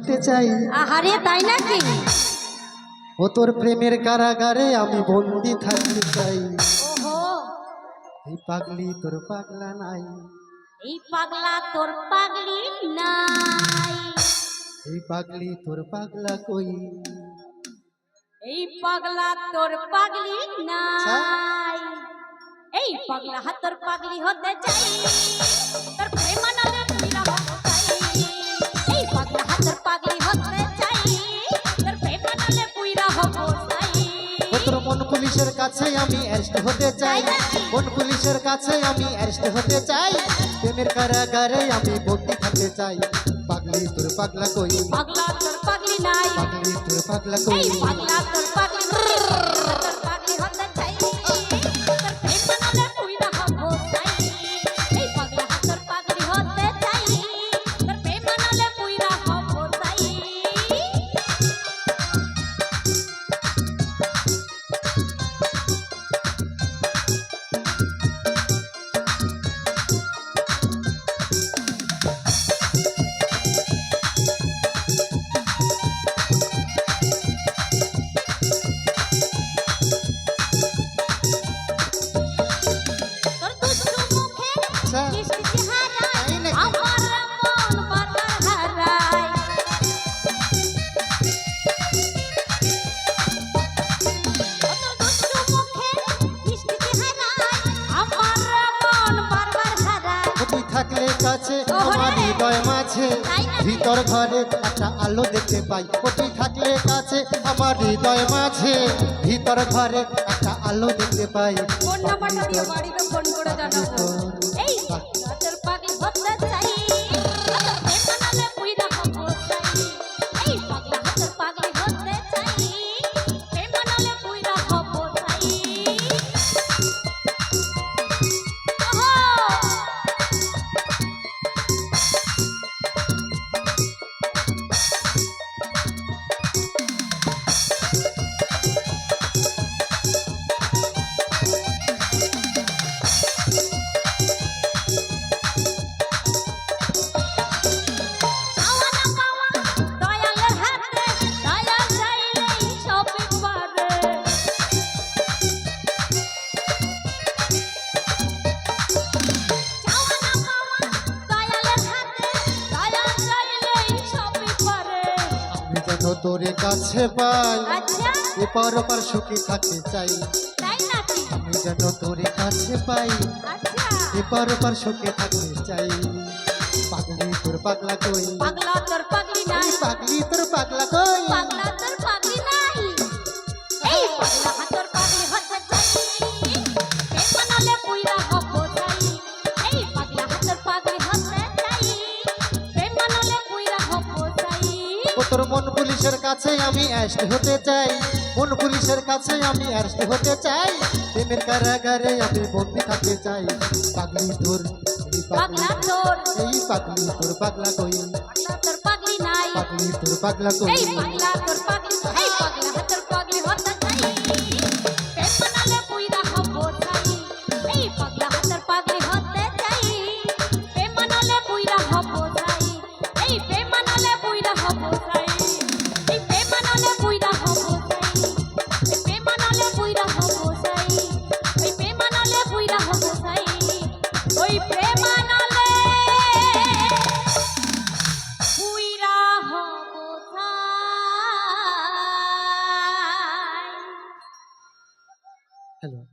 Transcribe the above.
হতে চাই। আহারে তাই নাকি? ও তোর প্রেমের কারাগারে আমি বন্দি থাকতে চাই। ওহো। এই পাগলি তোর পাগলা নাই। এই পাগলা তোর পাগলি নাই। এই পাগলি তোর পাগলা কই? এই পাগলা তোর পাগলি নাই। এই পাগলা হাতর পাগলি হতে চাই। তোর প্রেমানলে পুলিশের কাছে আমি অ্যারেস্ট হতে চাই। কোন পুলিশের কাছে আমি অ্যারেস্ট হতে চাই? প্রেমের কারাগারে আমি বন্দি খেতে চাই। পাগলি তোর পাগলা কই? পাগলা তোর পাগলি নাই। পাগলি তোর পাগলা কই? পাগলা তোর পাগলি time. থাকলে কাছে। আমার হৃদয় মাঝে। ভিতর ঘরে একটা আলো দেখতে পাই। কোটি থাকলে কাছে আমার হৃদয় মাঝে। ভিতর ঘরে একটা আলো দেখতে পাই। ফোন নাম্বারটা দিও বাড়িতে ফোন করে জানাব। এই তোরে কাছে পাই। আচ্ছা। এপার ওপার সুখে থাকতে চাই। আমি যেন তোরে কাছে পাই। আচ্ছা। এপার ওপার সুখে থাকতে চাই। পাগলি তোর পাগলা কই? পাগলা তোর পাগলি নাই। পাগলি তোর পাগলা কই? পাগলা তোর পাগলি নাই। এই পাগলি পুলিশের কাছে আমি অ্যারেস্ট হতে চাই। মন পুলিশের কাছে আমি অ্যারেস্ট হতে চাই? প্রেমের কারাগারে আমি বন্দি থাকতে চাই। পাগলি তোর এই পাগলি পাগলা তোর। এই পাগলি তোর পাগলা কই? পাগলা তোর পাগলি নাই। পাগলি তোর পাগলা কই? এই পাগলা তোর পাগলি এই পাগলা হাতর পাগলি হতে চাই। এই চাই হ্যালো